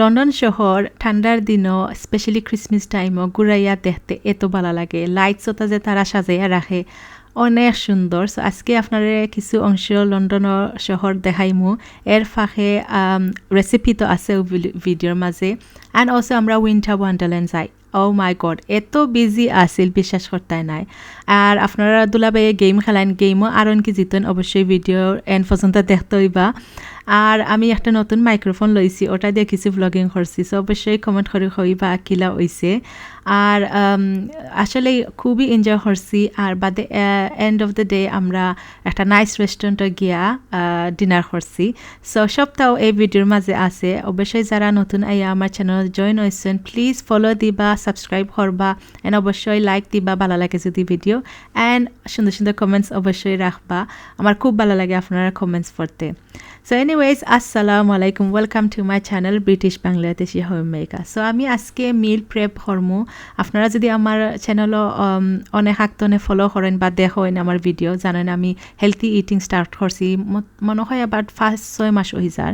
London শহর, ঠান্ডার দিনও স্পেশালি ক্রিসমাস টাইমও ঘুরাইয়া দেখতে এত ভালো লাগে। লাইটসটা যে তারা সাজাইয়া রাখে। অনেক সুন্দর। সো আজকে আপনারা কিছু অংশ লন্ডন শহর দেখাইমু। এর ফাঁকে রেসিপি তো আছে ভিডিওর মাঝে। অ্যান্ড অলসো আমরা উইন্টার ওয়ান্ডারল্যান্ড যাই। ও মাই গড এত বিজি আছিল, বিশ্বাস করতে নাই। আর আপনারা দুলাবাইয়ে গেম খেলাইন গেমও আর কি জিতেন, অবশ্যই ভিডিও এন পর্যন্ত দেখতেই বা আর আমি একটা নতুন মাইক্রোফোন লইছি ওটা দিয়ে কিছু ব্লগিং করছি সো অবশ্যই কমেন্ট করে হইবা কিলা হইছে আর আসলে খুবই এনজয় করছি। আর বাদে এন্ড অফ দ্য ডে আমরা একটা নাইস রেস্টুরেন্টে গিয়া ডিনার করছি। সো সবটাও এই ভিডিওর মাঝে আছে। অবশ্যই যারা নতুন আইয়া আমার চ্যানেল জয়েন হয়েছেন প্লিজ ফলো দিবা সাবস্ক্রাইব করবা অ্যান্ড অবশ্যই লাইক দিবা, ভালো লাগে যদি ভিডিও অ্যান্ড সুন্দর সুন্দর কমেন্টস অবশ্যই রাখবা। আমার খুব ভালো লাগে আপনারা কমেন্টস পড়তে। সো এনিওয়েজ আসসালামু আলাইকুম welcome to my channel British Bangladeshi home maker so আমি আজকে মিল প্রেপ হরম আপনারা যদি আমার চ্যানেলও অনেক আক্তনে ফলো করেন বা দেখেন আমার ভিডিও জানেন আমি হেলথি ইটিং স্টার্ট করছি। মনে হয় আবার ফার্স্ট ছয় মাস হয়ে যার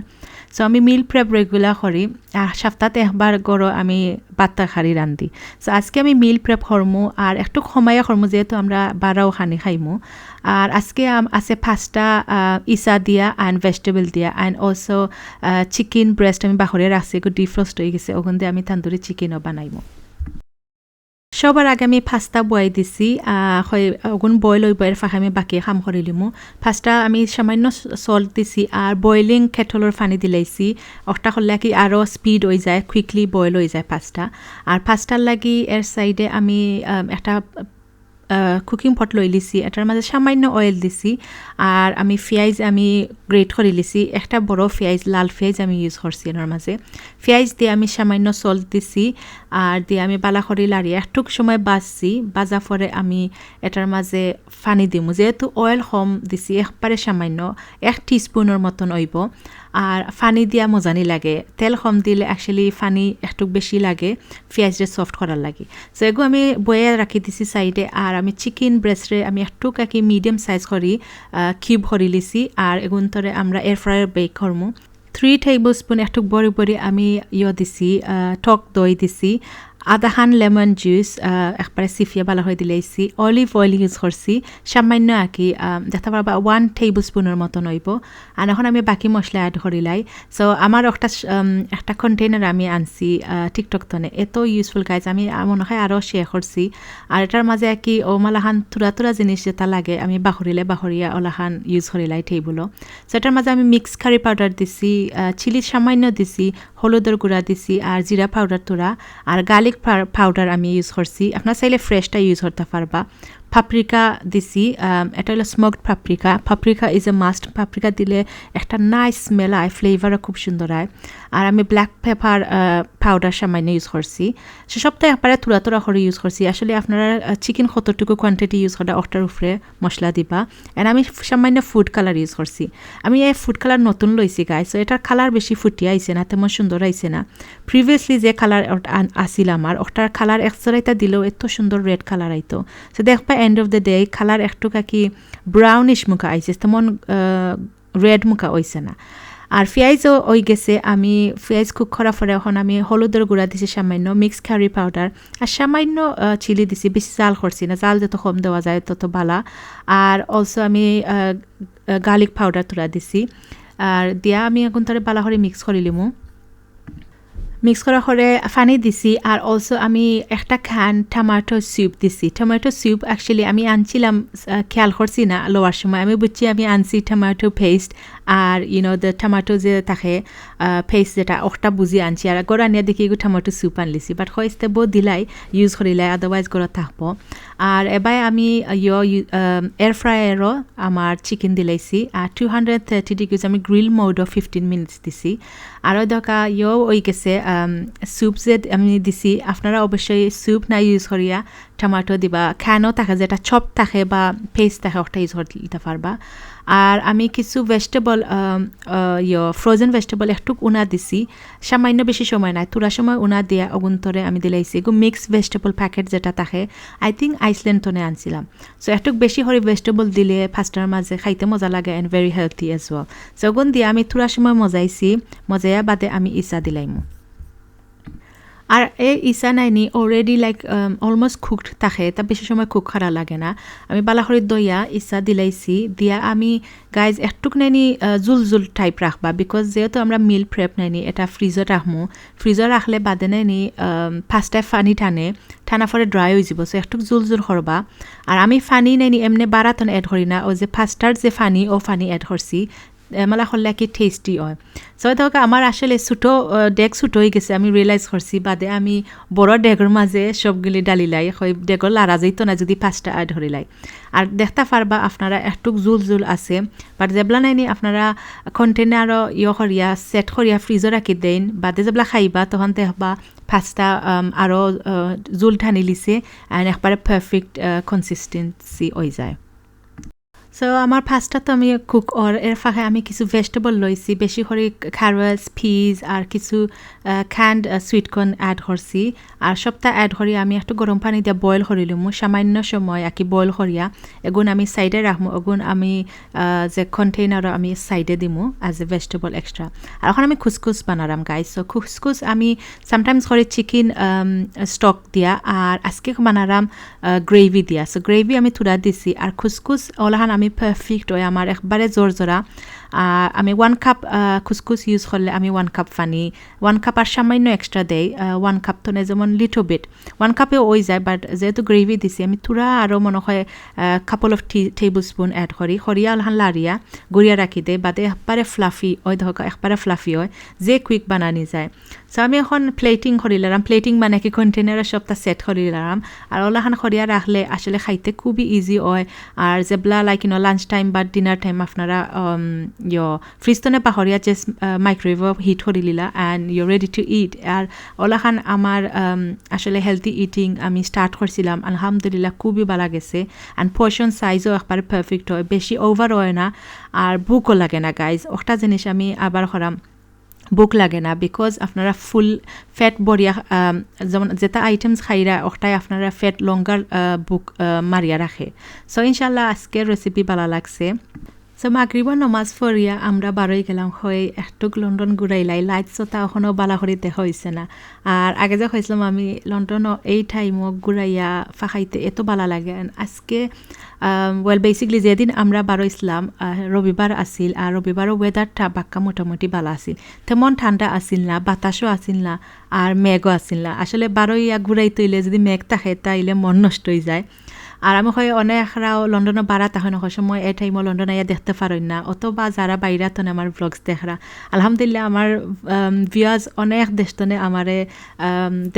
সো আমি মিল প্রেপ রেগুলার করি। আর সপ্তাহে একবার গড় আমি বাত্তা খারি রান্ধি সো আজকে আমি মিল প্রেপ হরমু আর একটু সময়ে হরমু যেহেতু আমরা বারাও খানি খাইমু। আর আজকে আছে পাঁচটা ইসা দিয়া অ্যান্ড ভেজিটেবল দিয়া অ্যান্ড অলসো চিকেন ব্রেস্ট আমি বাহরে রাখছি, একটু ডিফ্রস্ট হয়ে গেছে, ওখান দিয়ে আমি তান্দুরি চিকেনও বানাইমু সবার আগে আমি ফাস্টা বয়াই দিছি অগুন বইল হইব, এর ফাঁকে আমি বাকি কাম করিলিমু ফার্স্টটা আমি সামান্য সল্ট দিছি, আর বয়লিং কেটলের পানি দিলাইছি অটা করলে কি আরও স্পিড হয়ে যায় কুইকলি বয়েল হয়ে যায় ফার্স্টটা আর ফার্স্টটার লাগি এর সাইডে আমি একটা কুকিং পট লৈ লিছি। এটার মাঝে সামান্য অয়েল দিছি। আর আমি পেঁয়াজ আমি গ্রেট করে লিছি। একটা বড় পেঁয়াজ লাল পেঁয়াজ আমি ইউজ করছি এটার মাঝে পেঁয়াজ দিয়ে আমি সামান্য সল্ট দিছি। আর দিয়ে আমি বালা করে লাড়িয়ে একটুক সময় বাজছি বাজা পরে আমি এটার মাঝে ফানি দিমু। যেহেতু অয়েল কম দিছি একবারে সামান্য, এক টিস্পুনের মতন হইব। আর ফানি দিয়া মজানি লাগে। তেল কম দিলে অ্যাকচুয়ালি ফানি একটু বেশি লাগে পেঁয়াজরে সফট করার লাগে। সো এগু আমি বয়ে রাখি দিছি সাইডে আর আমি চিকেন ব্রেস্টরে আমি একটু কাকি মিডিয়াম সাইজ করি কিউব করি লিছি আর এগুন তরে আমরা এয়ার ফ্রায়ার বেক করমু। থ্রি টেবিল স্পুন একটু বড়ি বড়ি আমি ইয়ে দিছি টক দই দিছি আধাখান লেমন জুস একবারে সিফিয়া ভালো হয়ে দিলেছি অলিভ অয়েল ইউজ করছি সামান্য আঁকি দেখতে পারবা ওয়ান টেবিল স্পুনের মতন হইব আর এখন আমি বাকি মশলা অ্যাড করিলাই সো আমার একটা একটা কন্টেনার আমি আনছি টিকটক তনে এত ইউজফুল গাইজ আমি মনে হয় আরও শেয়ার করছি আর এটার মাঝে কি ও মালাহান তুরা তুরা জিনিস যেটা লাগে আমি বাহরিলে বাহরিয়া ওলাহান ইউজ করিলাই টেবিলও সো এটার মাঝে আমি মিক্স কারি পাউডার দিছি চিলি সামান্য দিছি হলুদের গুঁড়া দিছি আর জিরা পাউডার তোরা আর গার্লিক পাউডার আমি ইউজ করছি। আপনার চাইলে ফ্রেশটা ইউজ করতে পারবা। পাপরিকা দিছি এটা হলো smoked paprika paprika is a must paprika দিলে একটা নাইস স্মেল আয় ফ্লেভারও খুব সুন্দর আয়। আর আমি ব্ল্যাক পেপার পাউডার সামান্য ইউজ করছি। সে সপ্তাহে একবারে তুরা তুরা করে ইউজ করছি। আসলে আপনারা চিকেন কতটুকু কোয়ান্টিটি ইউজ করে অটার উপরে মশলা দিবা। এন্ড আমি সামান্য ফুড কালার ইউজ করছি। আমি এই ফুড কালার নতুন লইছি গাই সো এটার কালার বেশি ফুটি আইছে না, তেমন সুন্দর আইছে না। প্রিভিয়াসলি যে কালার আসিল আমার, ওটার কালার এক্সট্রা দিলেও এত সুন্দর রেড কালার আইতো। সো দেখবা end of the day colour একটু কাকি ব্রাউনিশ মুখা আইছে, তেমন রেড মুখা হইছে না। আর পেঁয়াজও ওই গেছে, আমি পেঁয়াজ কুক করার পরে এখন আমি হলুদের গুঁড়া দিছি সামান্য মিক্স কারি পাউডার আর সামান্য চিলি দিছি, বেশি জাল করছি না, জাল যত কম দেওয়া যায় তত ভালা। আর অলসো আমি গার্লিক পাউডার তোরা দিছি, আর দিয়া আমি এখন তারে বালা করে মিক্স করে লিমু। মিক্স করার পরে পানি দিছি, আর অলসো আমি একটা খান টমাটো স্যুপ দিছি। টমেটো স্যুপ অ্যাকচুয়ালি আমি আনছিলাম খেয়াল করছি না লোয়ার সময়। আমি বুঝছি আমি আনছি টমেটো পেস্ট আর ইউনো দ্য টমেটো যে থাকে পেস্ট যেটা, ওটা বুঝি আনছি। আর গড় আনিয়া দেখি এগুলো টমেটো স্যুপ আনলিছি। বাট হয়েছে বো দিলাই ইউজ করিলাই আদারওয়াইজ গড় থাকব। আর এবার আমি ইয় এয়ার ফ্রায়ারও আমার চিকেন দিলাইছি। আর টু হান্ড্রেড থার্টি ডিগ্রিজ আমি গ্রিল মোডও ফিফটিন মিনিটস দিছি। আরও দরকার ইয়েও ওই গেছে স্যুপ যে আমি দিছি, আপনারা অবশ্যই স্যুপ না ইউজ করিয়া টমাটো দিবা। খ্যানও থাকে যেটা চপ থাকে বা পেস্ট থাকে, ওটা ইউজ করতে পারবা। আর আমি কিছু ভেজিটেবল ইয় ফ্রোজেন ভেজিটেবল একটু উনা দিছি। সামান্য বেশি সময় নাই তুরা সময় উনা দিয়া অগুন্তরে আমি দিলাইছি এগু মিক্স ভেজিটেবল প্যাকেট যেটা থাকে আই থিঙ্ক আইসল্যান্ড তনে আনছিলাম। সো একটু বেশি হরে ভেজিটেবল দিলে ফার্স্টার মাঝে খাইতে মজা লাগে and very healthy as well so ওগুন দিয়ে আমি তুরা সময় মজাইছি, মজাইয়া বাদে আমি ইসা দিলাইমু। আর এই ইসা নাইনি অলরেডি লাইক অলমোস্ট কুকড থাকে তা বেশি সময় কুক করা লাগে না। আমি বালাখরির দইয়া ইসা দিলাইছি, দিয়া আমি গাইজ একটুক নাইনি জুল জুল টাইপ রাখবা বিকজ যেহেতু আমরা মিল প্রেপ নাইনি, এটা ফ্রিজত রাখমু। ফ্রিজত রাখলে বাদে নাইনি ফার্স্টে পানি টানে ঠান্ডা পরে ড্রাই হয়ে যাব সো একটু জুল জুল করবা। আর আমি ফানি নাইনি, এমনি বারাতন এড করি না ও যে ফার্স্টার যে ফানি ও ফানি এড করছি। মেলা কি টেস্টি হয়। সো ধৰক আমার আসলে ছোটো ডেক ছোটো হয়ে গেছে, আমি রিয়েলাইজ করছি বাদে আমি বড় ডেগর মাঝে সবগুলি ডালি লাই, হয় ডেগর লারা যাইত না যদি পাঁচটা ধরে লাই। আর দেখতে পারবা আপনারা একটু জুল জুল আছে, বাট যেবলা নাইনি আপনারা কন্টেনার ইয়ে করিয়া সেট করিয়া ফ্রিজে রাখি দেন বাদে যেবলা খাইবা তখন দেখবা পাঁচটা আরও জুল ঠানি লিছে অ্যান্ড একবারে পারফেক্ট কনসিস্টেন্সি হয়ে যায়। সো আমার ফার্স্টটা তো আমি কুক অর এর ফাঁকে আমি কিছু ভেজিটেবল লইছি। বেশি করে ক্যারোটস ফিজ আর কিছু খ্যান্ড সুইটকর্ন অ্যাড করছি। আর সবটা অ্যাড করি, আমি একটু গরম পানি দিয়ে বয়েল করিলাম সামান্য সময় আর কি বয়েল করিয়া, এগুন আমি সাইডে রাখব এগুন আমি যে কন্টেইনার আমি সাইডে দিমু অ্যাজ এ ভেজিটেবল এক্সট্রা আর এখন আমি খুসখুস বানারাম গাই সো খুসখুস আমি সামটাইমস করি চিকেন স্টক দিয়া, আর আজকে বানারাম গ্রেভি দিয়া। সো গ্রেভি আমি তুলা দিছি। আর খুসখুস ওলাহান আমি পারফেক্ট হয় আমার একবারে জোর জোরা আমি ওয়ান কাপ খুসখুস ইউজ করলে আমি ওয়ান কাপ পানি ওয়ান কাপ আর সামান্য এক্সট্রা দেই ওয়ান কাপ তো নেই যেমন লিটো বিট ওয়ান কাপে ওই যায় বাট যেহেতু গ্রেভি দিছি, আমি তুরা আরও মনে হয় couple of tablespoon add করি সরিয়া অলহান লারিয়া গুড়িয়া রাখি দেয় বাদে একবারে ফ্লাফি ওই ধরক একবারে ফ্লাফি হয়, যে কুইক বানানি যায়। সো আমি এখন প্লেটিং করিলাম প্লেটিং মানে কি? কন্টেনারের সবটা সেট করিলাম আর ওলাখান সরিয়া রাখলে আসলে খাইতে খুবই ইজি হয়। আর যেবলা like you know lunch time বা ডিনার টাইম আপনারা ইয় ফ্রিজতনে পাহরিয়া যে microwave heat করিলিলা and you ready to eat আর ওলাখান আমার আসলে হেলদি ইটিং আমি স্টার্ট করছিলাম আলহামদুলিল্লাহ খুবই ভালো গেছে অ্যান্ড পোর্শন সাইজও একবারে পারফেক্ট হয়। বেশি ওভার হয় না। আর ভুকও লাগে না গাইজ একটা জিনিস আমি আবার করাম বুক লাগে না বিকজ আপনারা ফুল ফ্যাট বড়িয়া যেমন যেটা আইটেমস খাইরা ওটাই আপনারা ফ্যাট লঙ্গার বুক মারিয়া রাখে। সো ইনশাল্লাহ আজকের রেসিপি ভালো লাগছে। সো মাগরিবার নমাজ ফরিয়া আমরা বারোই গেলাম হয়ে একটুক লন্ডন ঘুরাইলাই লাইট চোতা এখনও বালাহরি দেখা হয়েছে না। আর আগে যে হয়েছিলাম আমি লন্ডন এই টাইমও ঘুরাইয়া ফাঁকাইতে এত বালা লাগে। আজকে ওয়েল বেসিকলি যেদিন আমরা বারো ইসলাম রবিবার আসিল আর রবিবারও ওয়েদারটা বাক্কা মোটামুটি ভালো আসিল তেমন ঠান্ডা আসিল না বাতাসও আসিল না আর মেঘও আসিল না। আসলে বারো ইয়া ঘুরাই তৈলে যদি মেঘ থাকে, তাইলে মন নষ্ট হয়ে যায়। আর আমি হয় অনেকরাও লন্ডনে বাড়া তখন সময় এই টাইমও লন্ডন আইয়া দেখতে পারেন না। অথবা যারা বাইরা তনে আমার ব্লগস দেখরা আলহামদুলিল্লাহ আমার ভিউয়ার্স অনেক দেশতনে আমারে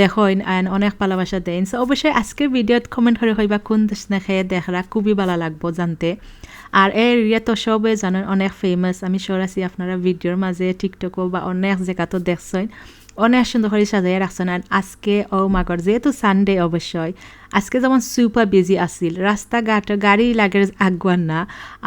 দেখেন অ্যান্ড অনেক ভালোবাসা দেন সো অবশ্যই আজকের ভিডিওত কমেন্ট করে হইবা কোন দেশ দেখে দেখরা খুবই ভালো লাগবো জানতে। আর এই এরিয়া তো সবে জানেন, অনেক ফেমাস আমি সরাসি আপনারা ভিডিওর মাঝে টিকটকও বা অনেক জায়গাতেও দেখছেন অনেক সুন্দর করে সাজাইয়া রাখছেন। আর আজকে, ও মাগর যেহেতু সানডে অবশ্যই, আজকে যেমন সুপার বিজি আসিল রাস্তাঘাট, গাড়ি লাগে আগুয়ান না,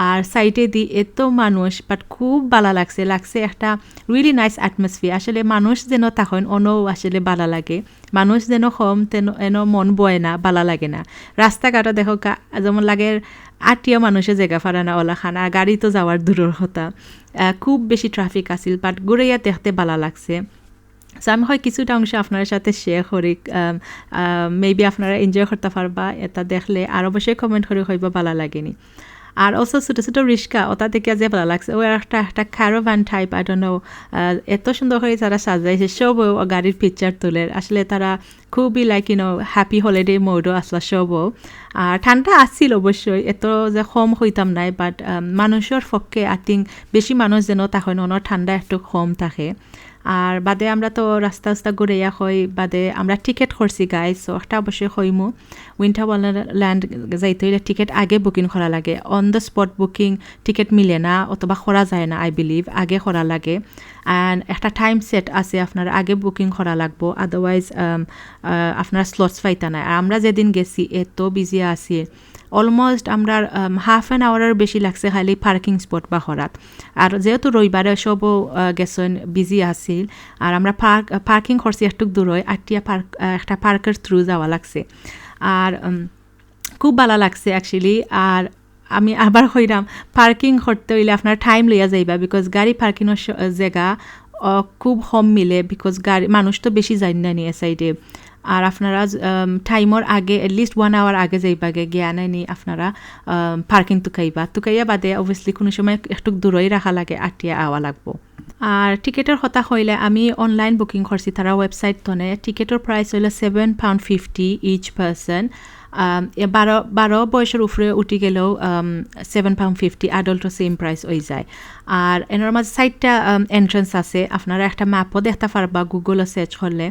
আর সাইডে দি এত মানুষ বাট খুব ভালো লাগছে লাগছে একটা রিয়েলি নাইস অ্যাটমসফিয়ার আসলে মানুষ যেন তখন অনও আসলে ভালো লাগে, মানুষ যেন কম তেন, এন মন বয় না ভালো লাগে না। রাস্তাঘাটও দেখো যেমন লাগে আটিয়া মানুষের জায়গা ফারা না ওলা খানা গাড়ি তো যাওয়ার দূরের কথা। খুব বেশি ট্রাফিক আছিল বাট ঘুরাইয়া দেখতে ভালো লাগছে। সো আমি হয় কিছুটা অংশ আপনার সাথে শেয়ার করি মেবি আপনারা এনজয় করতে পারবা, এটা দেখলে আর অবশ্যই কমেন্ট করে হইব, ভালো লাগেনি। আর অলসো ছোটো ছোটো রিস্কা, ওটা থেকে যে ভালো লাগছে। ও একটা একটা ক্যারোভ্যান টাইপ আই ডোন্ট এত সুন্দর করে তারা সাজাইছে সবও গাড়ির পিকচার তোলে। আসলে তারা খুবই like you know happy holiday মোডও আসলা সবও আর ঠান্ডা আসছিল অবশ্যই, এত যে কম হইতাম নাই বাট মানুষের পক্ষে আই থিঙ্ক বেশি মানুষ যেন তখন অন্য ঠান্ডা একটু কম থাকে। আর বাদে আমরা তো রাস্তা রাস্তা ঘুরাইয়া হই বাদে আমরা টিকেট করছি গাই সো একটা অবশ্যই হইমু উইন্টার ওয়ান্ডারল্যান্ড যাইতে হইলে টিকেট আগে বুকিং করা লাগে। On the spot booking ticket মিলে না, অথবা করা যায় না আই বিলিভ আগে করা লাগে। অ্যান্ড একটা টাইম সেট আছে আপনার আগে বুকিং করা লাগবো আদারওয়াইজ আপনার স্লটস পাইতা নাই। আর আমরা যেদিন গেছি, এত বিজি আছি। অলমোস্ট আমরা হাফ অ্যান আওয়ারের বেশি লাগছে খালি পার্কিং স্পট বা হরাত আর যেহেতু রবিবারে সবও গেছেন বিজি আছিল আর আমরা পার্ক পার্কিং করছি একটু দূর হয় আটটিয়া পার্ক একটা পার্কের থ্রু যাওয়া লাগছে। আর খুব ভালো লাগছে অ্যাকচুয়ালি আর আমি আবার হইলাম পার্কিং করতে হইলে আপনার টাইম লইয়া যাইবা বিকজ গাড়ি পার্কিংয়ের জায়গা খুব কম মিলে বিকজ গাড়ি মানুষ তো বেশি যায় না নি, এ সাইডে আর আপনারা টাইমর আগে এটলিস্ট ওয়ান আওয়ার আগে যাইবাগে, গিয়া নি আপনারা পার্কিং তুকাইবা তুকাইয়া বাদে অবভিয়াসলি কোনো সময় একটু দূরই রাখা লাগে আটিয়া আওয়া লাগবো। আর টিকেটের কথা হইলে আমি অনলাইন বুকিং করছি তারা ওয়েবসাইট তনে টিকেটের প্রাইস হইলে seven pound fifty each person বারো বারো বয়সের উপরে উঠি গেলেও সেভেন পাউন্ড ফিফটি আডাল্টও সেম প্রাইস হয়ে যায়। আর এনার মাঝে সাইডটা এন্ট্রেন্স আছে। আপনারা একটা ম্যাপও দেখতে পারবা গুগলও সার্চ করলে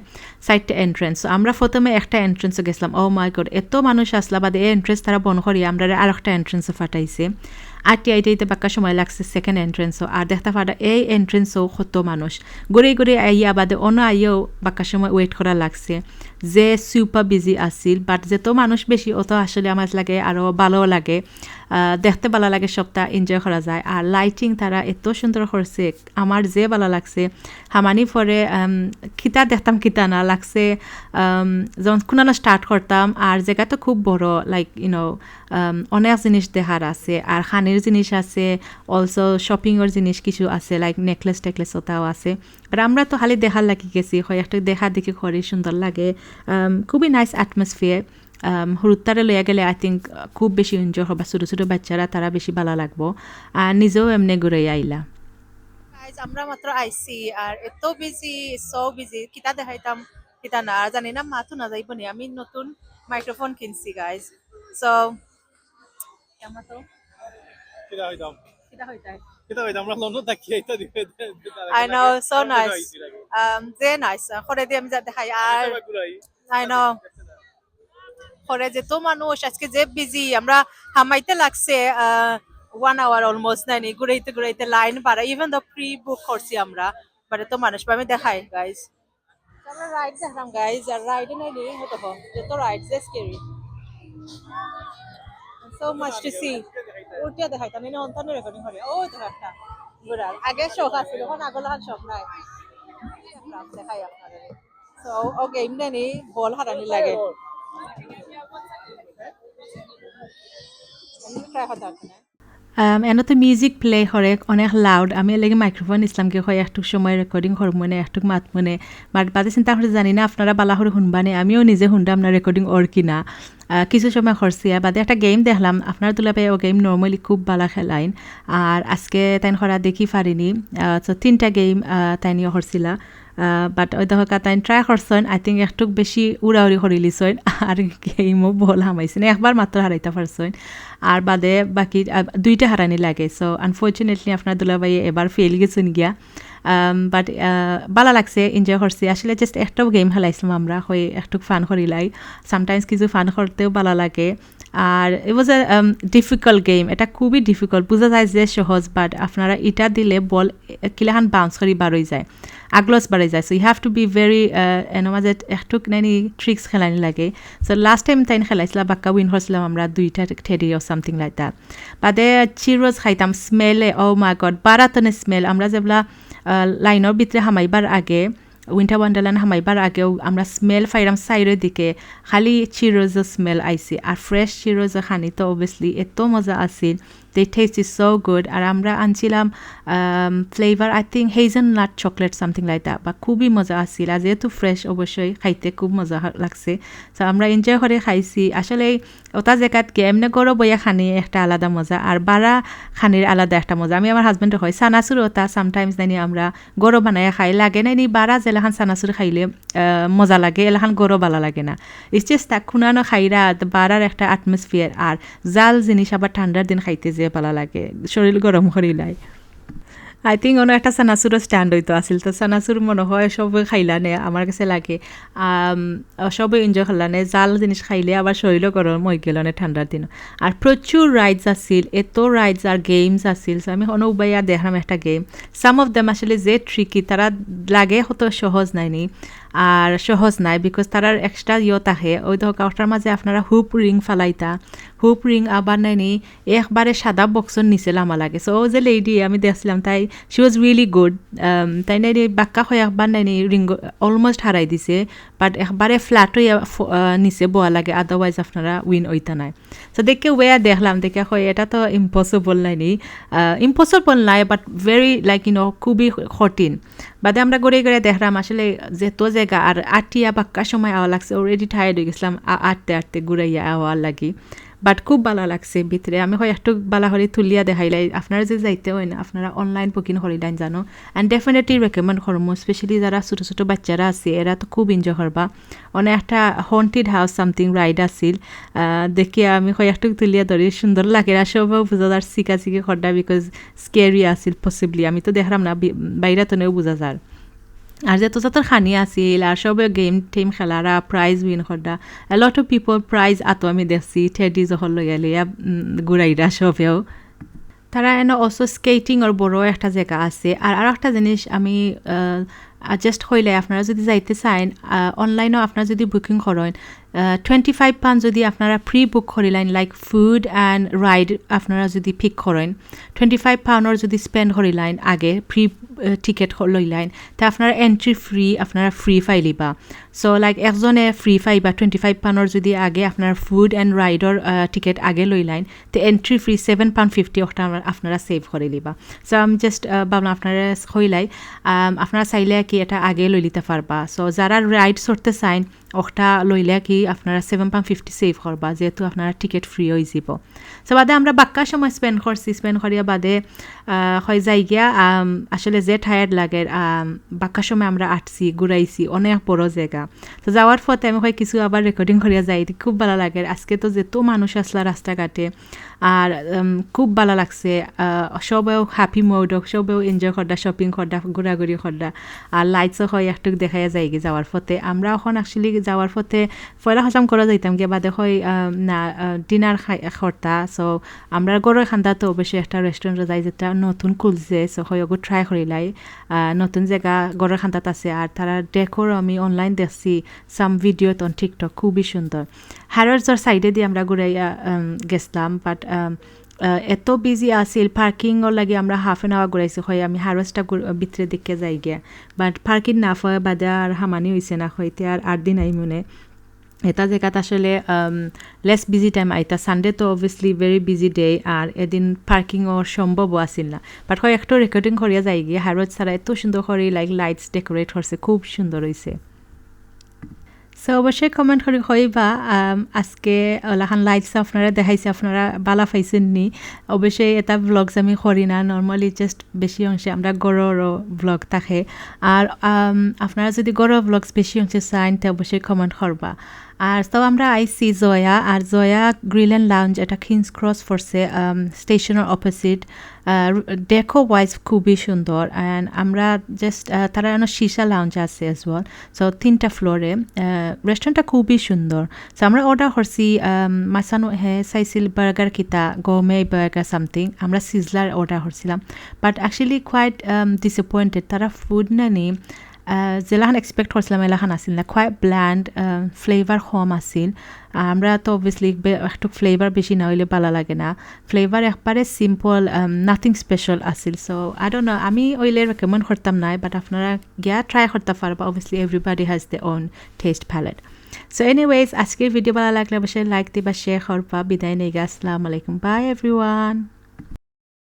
সাইডটা এন্ট্রেন্স আমরা প্রথমে একটা এন্ট্রেন্সে গেছিলাম। ও মাই গড এত মানুষ আসলা বাদে এই এন্ট্রেন্স তারা বন করি আমরা আর একটা এন্ট্রেন্সও ফাটাইছে আটটি আইটাইতে বাক্কা সময় লাগছে সেকেন্ড এন্ট্রেন্সও আর দেখতে পারা এই এন্ট্রেন্সও কত মানুষ। গড়ে গড়ে আইয়া, বাদে অন্য আইয়াও বাক্কা সময় ওয়েট করা লাগছে। যে সুপার বিজি আছিল বাট যেত মানুষ বেশি, অত আসলে আমার লাগে আরও ভালো লাগে। দেখতে ভালো লাগে, সবটা এনজয় করা যায়। আর লাইটিং তারা এত সুন্দর করছে, আমার যে ভালো লাগছে, হামানি পরে খিতা দেখতাম, খিতা না, লাগছে যখন খুনানো স্টার্ট করতাম, আর জায়গা তো খুব বড় লাইক ইউনো অনেক জিনিস দেখার আছে, আর খানির জিনিস আছে অলসো শপিংয়ের জিনিস কিছু আছে লাইক নেকলেস টেকলেস ওটাও আছে। আর আমরা তো খালি দেখার লাগি গেছি, হয় একটা দেখা দেখি খরি সুন্দর লাগে। খুবই নাইস অ্যাটমসফিয়ার সৰুতাৰে লৈ গেলে আই থিংক খুব বেছি এনজয় হ'ব। ছোটো ছোটো বাচ্চারা তারা বেশি ভালো লাগবো। আর নিজেও এমনি ঘুরে আইলা। আমরা মাত্র আইসি আর এত বিজি সো বিজি কিতা দেখাইতাম কিতা না। আর জানি না মাথু না যাইব নি। আমি নতুন মাইক্রোফোন কিনছি গাইজ সো কেমন তো কিতা হইতাম? কিতা হইতাই? কিতা হইতাম? আমরা লন্ডন থাকি এইটা দিবে I know, so nice. Um যে নাইস করে দিয়ে আমি যা দেখাই আর আই নো। করে যে তো মানুষ আজকে যে বিজি আমরা হামাইতে লাগছে ওয়ান আওয়ার অলমোস্ট নাইনি ঘুরাইতে ঘুরাইতে লাইন পারা ইভেন দ্য প্রি বুক করছি আমরা বাট তো মানুষ আমি দেখাই গাইজ আমরা রাইড দেখলাম গাইজ আর রাইডে নাইনি হতো যত রাইড যে scary so much to see উঠিয়া দেখাইতাম এনে অন্তনে রেকর্ডিং করে ও তো একটা ঘুরার আগে শখ আছিল এখন আগলাহান শখ নাই। দেখাই আপনাদের। So okay এমনি নি বল হারানি লাগে। তো মিউজিক প্লে করে অনেক লাউড আমি এলাকি মাইক্রোফোন ইসলামকে হয় একটু সময় রেকর্ডিং মানে একটু মাত মনে বাট বাদে চিন্তা করে জানি না আপনারা বালা করে শুনবানে আমিও নিজে শুনতাম না রেকর্ডিং ওর কিনা কিছু সময় খরচিয়া বাদে একটা গেম দেখলাম আপনার তুলাপে ও গেম নর্মালি খুব বালা খেলাইন আর আজকে তাইন করা দেখি পারিনি তো তিনটা গেম তাইনিও করছিলা বাট ওই দেখো তাইন ট্রাই করছেন আই থিঙ্ক একটু বেশি উড়াউড়ি করে লিছেন আর গেমও বল হামাইছেন একবার মাত্র হারাইতে পারছেন আর বাদে বাকি দুইটা হারানি লাগে। সো আনফর্চুনেটলি আপনার দুলাভাই এবার ফেল গেছেন গিয়া। বাট ভালো লাগছে এনজয় করছি আসলে জাস্ট একটাও গেম খেলাইছিলাম আমরা হয়ে একটু ফান করিলাই সামটাইমস কিছু ফান করতেও ভালো লাগে। আর ইট ওয়াজ এ ডিফিকাল্ট গেম এটা খুবই ডিফিকাল্ট বোঝা যায় যে সহজ বাট আপনারা ইটা দিলে বল কিলাখান বাউন্স করি বারোই যায়, আগলস বাড়াই যায়। So you have to be very এর মাঝে একটু নাইনি ট্রিক্স খেলানি লাগে। সো লাস্ট টাইম তাইন খেলাইছিলাম বাক্কা উইন করছিলাম আমরা দুইটা ঠেরি ও সামথিং লাইক দ্যাট বাদে চিরোজ খাইতাম স্মেলে ও মা গড বারাতনে স্মেল আমরা যেগুলা লাইনের ভিতরে হামাইবার আগে উইন্টার ওয়ান্ডারল্যান্ড হামাইবার আগেও আমরা স্মেল ফাইরাম সাইডের দিকে খালি চিরোজের স্মেল আইসি আর ফ্রেশ চিরোজে খানি তো অবভিয়াসলি এত মজা আছিল the taste is so good আর আমরা আনছিলাম flavour I think hazelnut chocolate something like that বা খুবই মজা আসছিল আর যেহেতু ফ্রেশ অবশ্যই খাইতে খুব মজা লাগছে। তো আমরা এনজয় করে খাইছি। আসলে ওটা জায়গাত গিয়ে এমনি গরো বইয়া খানি একটা আলাদা মজা, আর বারা খানির আলাদা একটা মজা। আমি আমার হাজব্যান্ডের হয়, সানাসুর ওটা সামটাইমস নাইনি আমরা গরো বানাই খাই। লাগে নাইনি বারা যেলাখান সানাসুর খাইলে মজা লাগে, এলাখান গরো ভালো লাগে না। জাস্ট তা খুনানো খাইরা বারার একটা অ্যাটমসফিয়ার আর জাল জিনিস আবার ঠান্ডার দিন খাইতে যে ভালো লাগে। শরীর গরম করিলাই আই থিঙ্ক অন্য একটা সানাসুরও স্ট্যান্ড হইতো আসিল তো সানাসুর মনে হয় সবে খাইলানে আমার কাছে লাগে। সবে এনজয় করলানে জাল জিনিস খাইলে আবার শরীরও গরম হয়ে গেল ঠান্ডার দিন আর প্রচুর রাইডস আছিল, এত রাইডস আর গেমস আছিল। আমি অন উবাইয়া দেখলাম একটা গেম সাম অফ দেম আসলে যে ট্রিকি তারা লাগে হতো সহজ নাইনি আর সহজ নাই বিকজ তারার এক্সট্রা ইয়ত আহে ওই ধর কাউটার মাঝে আপনারা হুপ রিং ফালাইতা। হুপ রিং আবার নাইনি একবারে সাদা বক্সর নিচে লামা লাগে। সো যে লেডি আমি দেখছিলাম, তাই শি ওয়াজ রিয়েলি গুড তাই নাইনি বাক্কা হয়ে একবার নাইনি রিং অলমোস্ট হারাই দিছে বাট একবারে ফ্ল্যাট হয়ে নিচে বোয়া লাগে আদারওয়াইজ আপনারা উইন ওইতা নাই। সো দেখে ওয়া দেখলাম, দেখে হয় এটা তো ইম্পসিবল নাইনি ইম্পসিবল নাই but very like you know খুবই কঠিন। বাদে আমরা গড়ে গড়ে দেখলাম আসলে যেত জায়গা আর আটিয়া পাক্কা সময় আওয়া লাগছে অলরেডি টায়ার্ড হয়ে গেছিলাম আটতে আটতে ঘুরাইয়া আওয়া লাগি। বাট খুব ভালো লাগছে ভিতরে। আমি হয় একটু বালা হলে তুলিয়া দেখাইলাই আপনারা যে যাইতে হয় না, আপনারা অনলাইন বুকিং করিলেন জানো? অ্যান্ড ডেফিনেটলি রেকমেন্ড করব স্পেশালি যারা ছোটো ছোটো বাচ্চারা আছে, এরা তো খুব এনজয় করবা। অনেক একটা হন্টেড হাউস সামথিং রাইড আছিল দেখিয়া আমি হয় একটু তুলিয়া ধরি সুন্দর লাগে আর সবাই বুঝা যার চিকা চিকি খড্ডা বিকজ স্কেরি আছিল পসিবলি আমি তো দেখলাম না বাইরে তো নেও বুঝা যার। আর যে তোর খানি আছিল, আর সবে গেম টেম খেলারা প্রাইজ উইন করদা লট অফ পিপল প্রাইজ আতো আমি দেখছি টেডি জহর লইয়া ঘুরাইরা সবেও। তারা এনে স্কেটিং স্কেটিংর বড় একটা জায়গা আছে আর আর একটা জিনিস আমি জাস্ট হইলে আপনারা যদি যাইতে চাইন অনলাইনেও আপনারা যদি বুকিং করেন টোয়েন্টি ফাইভ পাউন্ড যদি আপনারা প্রি বুক করিলেন লাইক ফুড অ্যান্ড রাইড আপনারা যদি পিক করেন টোয়েন্টি ফাইভ পাউন্ডর যদি স্পেন্ড করিলেন আগে প্রি টিকেট লইলেন তা আপনারা এন্ট্রি ফ্রি আপনারা ফ্রি ফাইলিবা সো লাইক একজনে ফ্রি ফাইবা টোয়েন্টি ফাইভ পাউন্ডর যদি আগে আপনার ফুড অ্যান্ড রাইডর টিকেট আগে লইলেন তো entry free seven pound fifty ওটা আপনারা সেভ করে লিবা সো আমি জাস্ট ভাবলাম আপনারা হইলাই আপনারা চাইলে কি এটা আগে লই লিতে পারবা। সো যারা রাইড চড়তে চাইন ওটা লইলে কি আপনারা সেভেন পাউন্ড ফিফটি সেভ করবা, যেহেতু আপনারা টিকেট ফ্রি হয়ে যাব। সো বাদে আমরা বাক্কা সময় স্পেন্ড করছি স্পেন্ড করিয়া বাদে হয় যাই গিয়া আসলে যে টায়ার্ড লাগে বাক্কা সময় আমরা আটছি, ঘুরাইছি, অনেক বড় জায়গা। তো যাওয়ার পথে আমি হয় কিছু আবার রেকর্ডিং করিয়া যাই, খুব ভালো লাগে। আজকে তো যেত মানুষ আসলা রাস্তাঘাটে আর খুব ভালো লাগছে সবেও হ্যাপি মোড সবেও এনজয় করদা শপিং করদা ঘোরাঘুরি করদা আর লাইটসও হয় একটু দেখাই যায় কি যাওয়ার পথে। আমরা এখন অ্যাকচুয়ালি যাওয়ার পথে পয়লা হসাম করা যাইতাম গিয়ে বাদে হয় না ডিনার খাই সো আমরা গড়ের খান্দা তো অবশ্যই একটা রেস্টুরেন্টে যাই, যেটা নতুন খুলছে। সো হয় ওগো ট্রাই করিলাই নতুন জায়গা গড়ের খান্দাত আছে। আর তারা ডেকোর আমি অনলাইন দেখছি সাম ভিডিও তন টিকটক খুবই সুন্দর হারজর সাইডে দিয়ে আমরা ঘুরাইয়া গেছিলাম। বাট এত বিজি আছিল পার্কিংর লাগে আমরা হাফ এন আওয়ার ঘুরাইছি হয়, আমি হারসটা ভিতরে দিকে যাই গিয়া। বাট পার্কিং না পাওয়া বাদে আর হামানি হয়েছে না হইতে আর আট দিন আই মনে এটা জায়গাত আসলে লেস বিজি টাইম আইতা সানডে তো অবভিয়াসলি ভেরি বিজি ডে আর এদিন পার্কিংও সম্ভবও আছিল না। বাট হয়, একটু রেকর্ডিং করিয়া যাই গিয়ে হারত ছাড়া এত সুন্দর করে লাইক লাইটস ডেকোরেট করছে খুব সুন্দর হয়েছে সো অবশ্যই কমেন্ট করে, হইবা আজকে ওলাখান লাইটস আপনারা, দেখাইছে আপনারা, বালা পাইছেন নি অবশ্যই এটা ব্লগস আমি করি না নর্মালি জাস্ট বেশি অংশে আমরা গড়রও ব্লগ থাকে। আর আপনারা যদি গড় ব্লগস বেশি অংশে চান, তে অবশ্যই কমেন্ট করবা। আর তো আমরা আইসি জয়া আর জয়া গ্রিল অ্যান্ড লাউঞ্জ এটা কিংস ক্রস ফোর্সে স্টেশনের অপোজিট ডেকো ওয়াইজ খুবই সুন্দর অ্যান্ড আমরা জাস্ট তারা এনো সীসা লাউঞ্জ আছে এজ ওয়েল সো তিনটা ফ্লোরে রেস্টুরেন্টটা খুবই সুন্দর সো আমরা অর্ডার করছি মাসানো হে চাইছিল বার্গার কিতা গমে বার্গার সামথিং আমরা সিজলার অর্ডার করছিলাম বাট অ্যাকচুয়ালি কোয়াইট ডিসঅ্যাপয়েন্টেড তারা ফুড নানি যেলাখান এক্সপেক্ট করছিলাম এলাখান আছিল না কোয়াইট ব্ল্যান্ড ফ্লেভার কম আছিল। আমরা তো অবভিয়াসলি একটু ফ্লেভার বেশি না হইলে ভালো লাগে না। ফ্লেভার একবারে সিম্পল নাথিং স্পেশাল আছিল। সো আই ডোন্ট নো আমি ওইলে রেকমেন্ড করতাম নাই বাট আপনারা গিয়া ট্রাই করতে পারবা। Obviously everybody has the own taste palate so anyways আজকের ভিডিও ভালো লাগলে অবশ্যই লাইক দিবা শেয়ার করবা। বিদায় নেই আসসালামু আলাইকুম। By everyone